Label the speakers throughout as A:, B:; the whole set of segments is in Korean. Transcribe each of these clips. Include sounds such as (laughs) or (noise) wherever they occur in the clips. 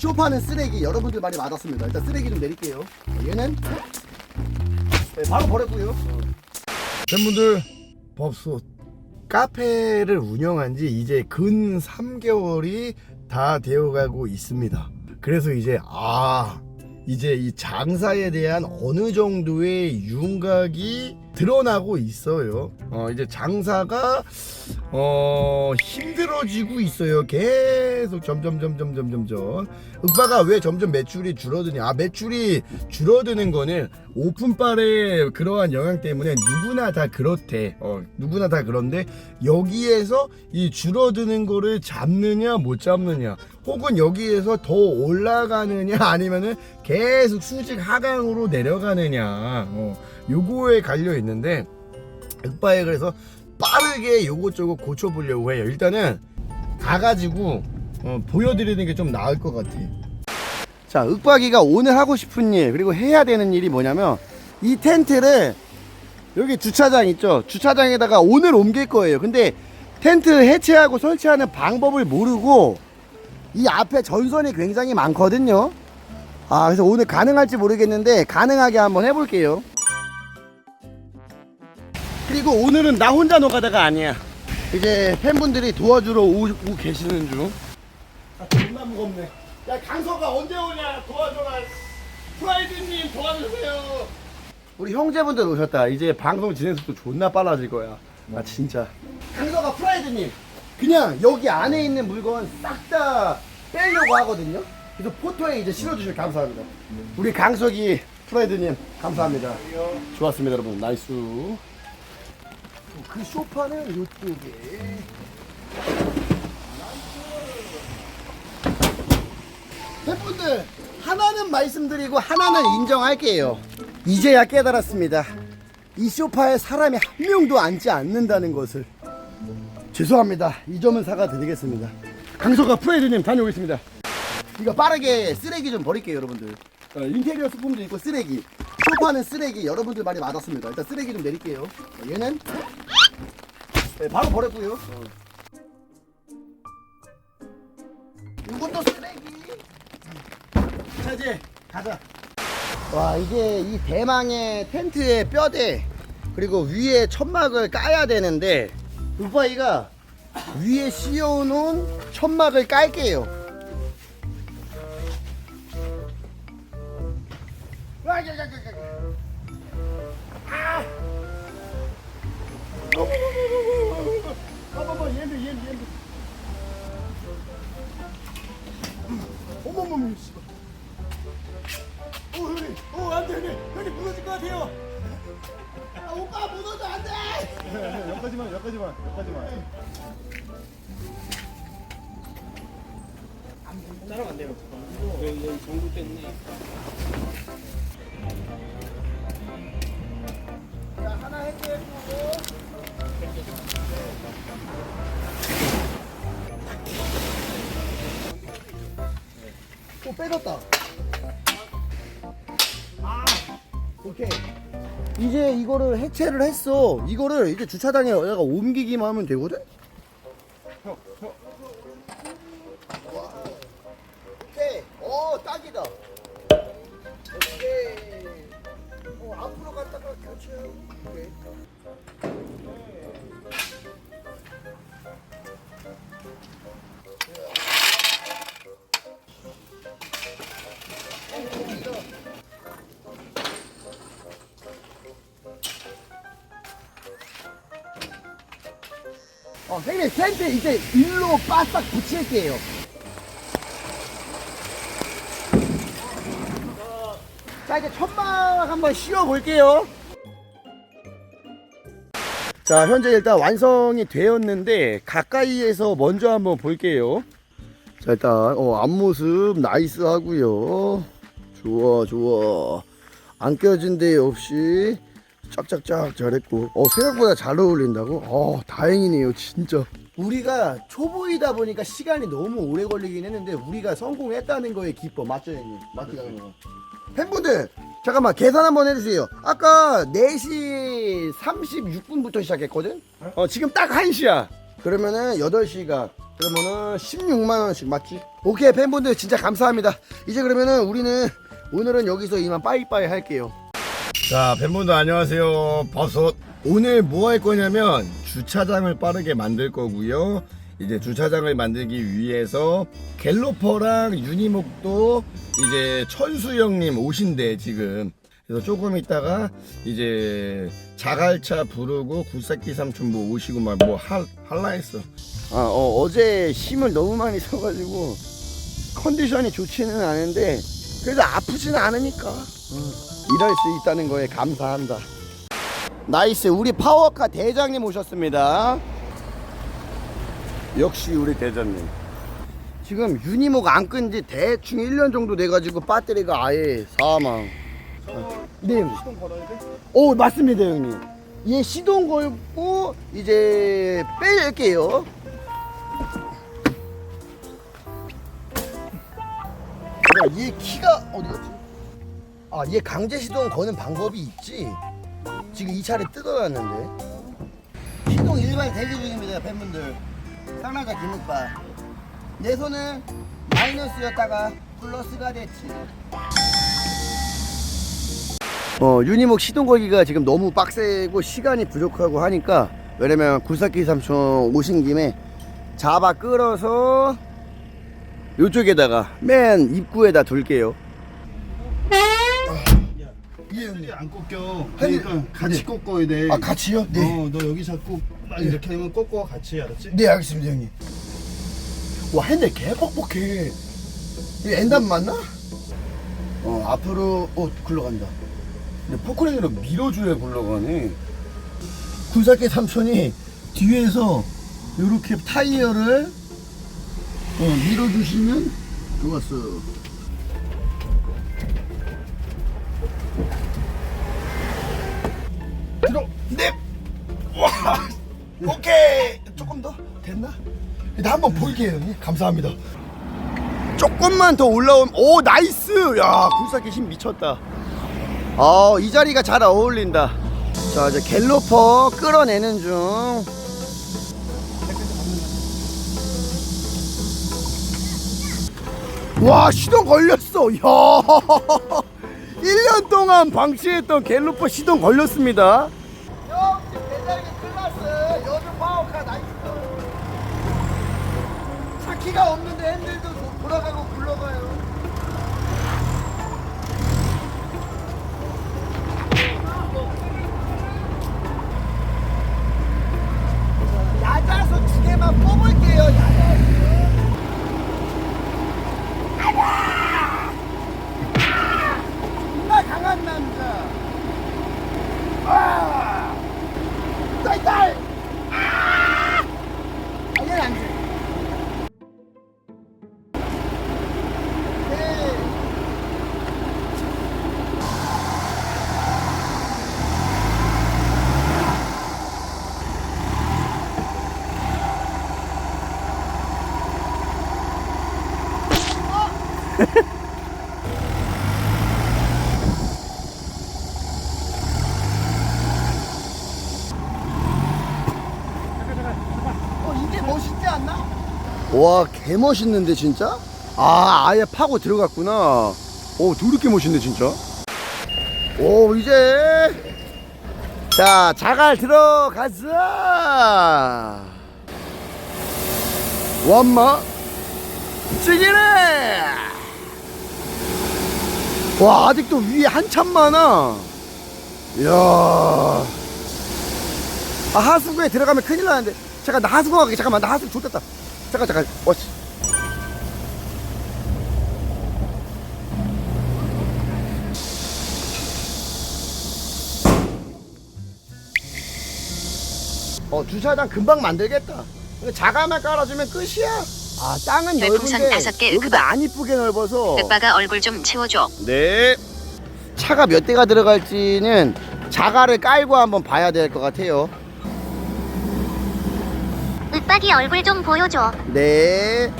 A: 쇼파는 쓰레기 여러분들 많이 맞았습니다. 일단 쓰레기 좀 내릴게요. 얘는 네, 바로 버렸고요. 팬분들 법솥 카페를 운영한 지 이제 근 3개월이 다 되어가고 있습니다. 그래서 이제 아 이제 이 장사에 대한 어느 정도의 윤곽이 드러나고 있어요. 어 이제 장사가 어 힘들어지고 있어요. 계속 점점 점점 점점 점. 윽바가 왜 점점 매출이 줄어드냐? 아 매출이 줄어드는 거는 오픈빨의 그러한 영향 때문에 누구나 다 그렇대. 어 누구나 다 그런데 여기에서 이 줄어드는 거를 잡느냐 못 잡느냐 혹은 여기에서 더 올라가느냐 아니면은 계속 수직 하강으로 내려가느냐 어 요거에 갈려 있는데 윽바에 그래서 빠르게 요것저것 고쳐보려고 해요. 일단은 가가지고 어, 보여드리는 게 좀 나을 것 같아. 자, 윽박이가 오늘 하고 싶은 일 그리고 해야 되는 일이 뭐냐면 이 텐트를 여기 주차장 있죠? 주차장에다가 오늘 옮길 거예요. 근데 텐트 해체하고 설치하는 방법을 모르고 이 앞에 전선이 굉장히 많거든요. 아, 그래서 오늘 가능할지 모르겠는데 가능하게 한번 해볼게요. 그리고 오늘은 나 혼자 노가다가 아니야. 이제 팬분들이 도와주러 오고 계시는 중. 아, 존나 무겁네. 야, 강서가 언제 오냐? 도와줘라. 프라이드님 도와주세요. 우리 형제분들 오셨다. 이제 방송 진행 속도 존나 빨라질 거야. 아, 진짜. 강서가 프라이드님. 그냥 여기 안에 있는 물건 싹 다 빼려고 하거든요. 그래서 포토에 이제 실어주시면 감사합니다. 우리 강석이 프라이드님 감사합니다. 좋았습니다, 여러분. 나이스. 그 소파는 이쪽에. 팬분들 하나는 말씀드리고 하나는 인정할게요. 이제야 깨달았습니다. 이 소파에 사람이 한 명도 앉지 않는다는 것을. 죄송합니다. 이 점은 사과드리겠습니다. 강소가 프레이드님 다녀오겠습니다. 이거 빠르게 쓰레기 좀 버릴게요, 여러분들. 어, 인테리어 소품도 있고 쓰레기. 소파는 쓰레기 여러분들 많이 맞았습니다. 일단 쓰레기 좀 내릴게요. 어, 얘는 네, 바로 버렸고요. 이것도 쓰 이제 가자. 와 이게 이 대망의 텐트의 뼈대 그리고 위에 천막을 까야 되는데 우파이가 위에 씌워놓은 천막을 깔게요. 와, 야, 야, 야, 야, 야. 아!
B: 때문에.
A: 자 하나 할게요 또 빼졌다. 아 오케이. 이제 이거를 해체를 했어. 이거를 이제 주차장에 내가 옮기기만 하면 되거든? 오케 형님 텐트 이제 일로 바싹 붙일게요. 자 이제 천막 한번 씌워 볼게요. 자 현재 일단 완성이 되었는데 가까이에서 먼저 한번 볼게요. 자 일단 어, 앞모습 나이스 하고요. 좋아 좋아 안 껴진 데 없이 짝짝짝 잘했고 어 생각보다 잘 어울린다고? 어 다행이네요 진짜 우리가 초보이다 보니까 시간이 너무 오래 걸리긴 했는데 우리가 성공했다는 거에 기뻐 맞죠 형님? 맞죠 형님? 팬분들 잠깐만 계산 한번 해주세요 아까 4시 36분부터 시작했거든? 어 지금 딱 1시야 그러면은 8시가 그러면은 16만원씩 맞지? 오케이 팬분들 진짜 감사합니다. 이제 그러면은 우리는 오늘은 여기서 이만 빠이빠이 할게요. 자 팬분들 안녕하세요. 버섯 오늘 뭐 할 거냐면 주차장을 빠르게 만들 거고요. 이제 주차장을 만들기 위해서 갤로퍼랑 유니목도 이제 천수 형님 오신대 지금. 그래서 조금 있다가 이제 자갈차 부르고 굴삭기 삼촌 뭐 오시고 막 뭐 할라 했어. 아, 어, 어제 힘을 너무 많이 써가지고 컨디션이 좋지는 않은데 그래도 아프지는 않으니까 어, 일할 수 있다는 거에 감사한다. 나이스 우리 파워카 대장님 오셨습니다. 역시 우리 대장님. 지금 유니목 안 끈 지 대충 1년 정도 돼가지고 배터리가 아예 사망. 네.
C: 시동 걸어야 돼?
A: 오 맞습니다 형님. 얘 시동 걸고 이제 뺄게요. 야, 얘 키가 어디 갔지? 아, 얘 강제 시동 거는 방법이 있지. 지금 이 차를 뜯어놨는데. 시동 일반 대기 중입니다, 팬분들. 상남자 기능바. 내 손은 마이너스였다가 플러스가 됐지. 어, 유니목 시동 걸기가 지금 너무 빡세고 시간이 부족하고 하니까 왜냐면 굴삭기 삼촌 오신 김에 잡아 끌어서 요쪽에다가 맨 입구에다 둘게요. 예,
C: 핸들이 안 꺾여. 그러니까 같이
A: 네.
C: 꺾어야 돼.
A: 아, 같이요? 네.
C: 어, 너 여기 잡고 막 이렇게 하면 꺾어 같이 알았지?
A: 네, 알겠습니다, 형님. 와, 핸들 개 뻑뻑해. 이 엔담 맞나? 어, 앞으로, 어, 굴러간다. 근데 포크레인으로 밀어줘야 굴러가네. 굴삭기 삼촌이 뒤에서 이렇게 타이어를 어, 밀어주시면 좋았어. 들어, 넵! 와! (laughs) 오케이! 조금 더? 됐나? 일단 한번 볼게요, 형님. 감사합니다. 조금만 더 올라오면, 오, 나이스! 야, 굴삭기 힘 미쳤다. 아, 이 자리가 잘 어울린다. 자, 이제 갤로퍼 끌어내는 중. 와, 시동 걸렸어. 야 1년 동안 방치했던 갤로퍼 시동 걸렸습니다. 차키가 없는데 핸들도 도- 돌아가고 굴러가요. 야자수 두 개만 뽑을게요. 야자수. 나 강한 남자. 아! 딸딸. 아! 아, 얘는 안 돼. 네. 어 이게 멋있지 않나? 와 개 멋있는데 진짜? 아 아예 파고 들어갔구나. 오 더럽게 멋있네 진짜. 오 이제. 자 자갈 들어가자. 완마 찌기네. 와 아직도 위에 한참 많아. 이야. 아 하수구에 들어가면 큰일 나는데. 잠깐 나 하수구 가게 잠깐만. 나 하수구 좋겠다 잠깐 잠깐 어 씨 어 주차장 금방 만들겠다 자가만 깔아주면 끝이야 아 땅은
D: 별풍선
A: 넓은데
D: 다섯 개
A: 여기도. 안 이쁘게 넓어서
D: 백바가 얼굴 좀 채워줘.
A: 네. 차가 몇 대가 들어갈지는 자가를 깔고 한번 봐야 될 것 같아요.
E: 윽박이 얼굴 좀 보여줘.
A: 네.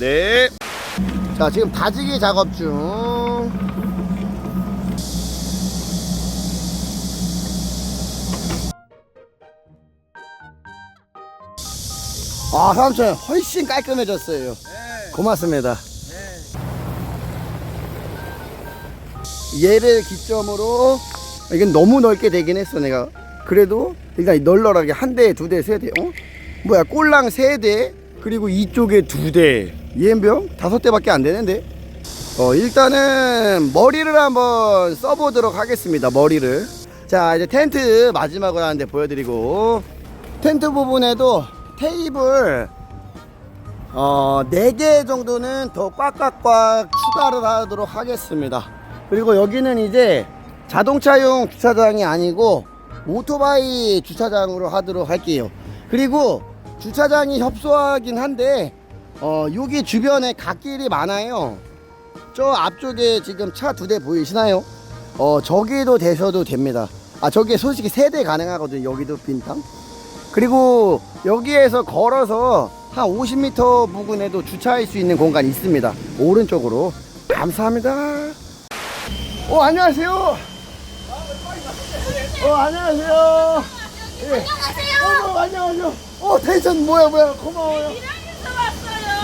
A: 네. 자, 지금 다지기 작업 중. 아 삼촌 훨씬 깔끔해졌어요 고맙습니다 얘를 기점으로 이건 너무 넓게 되긴 했어 내가 그래도 일단 널널하게 한 대, 두 대, 세 대, 어? 뭐야 꼴랑 세 대, 그리고 이쪽에 두 대, 이엠병 다섯 대밖에 안 되는데. 어 일단은 머리를 한번 써보도록 하겠습니다. 머리를. 자 이제 텐트 마지막으로 하는데 보여드리고 텐트 부분에도 테이블 어, 4개 정도는 더 꽉꽉꽉 추가를 하도록 하겠습니다. 그리고 여기는 이제 자동차용 주차장이 아니고 오토바이 주차장으로 하도록 할게요. 그리고 주차장이 협소하긴 한데, 어, 여기 주변에 갓길이 많아요. 저 앞쪽에 지금 차 두 대 보이시나요? 어, 저기도 대셔도 됩니다. 아, 저기에 솔직히 세 대 가능하거든요. 여기도 빈탕. 그리고 여기에서 걸어서 한 50m 부근에도 주차할 수 있는 공간이 있습니다. 오른쪽으로. 감사합니다. 어, 안녕하세요. 어, 안녕하세요. 예. 안녕하세요. 어, 안녕하세요. 어, 텐션 뭐야, 뭐야. 고마워요.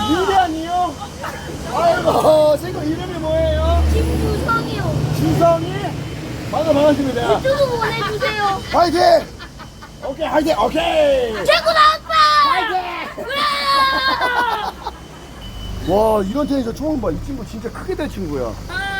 A: 미란이요? 아이고, 친구 이름이 뭐예요?
E: 김구성이요.
A: 주성이? 반가 반갑습니다.
E: 유튜브 보내주세요.
A: 화이팅! 오케이, 화이팅, 오케이!
E: 최고다 아빠.
A: 와, 이런 텐션 처음 봐. 이 친구 진짜 크게 될 친구야.
E: 아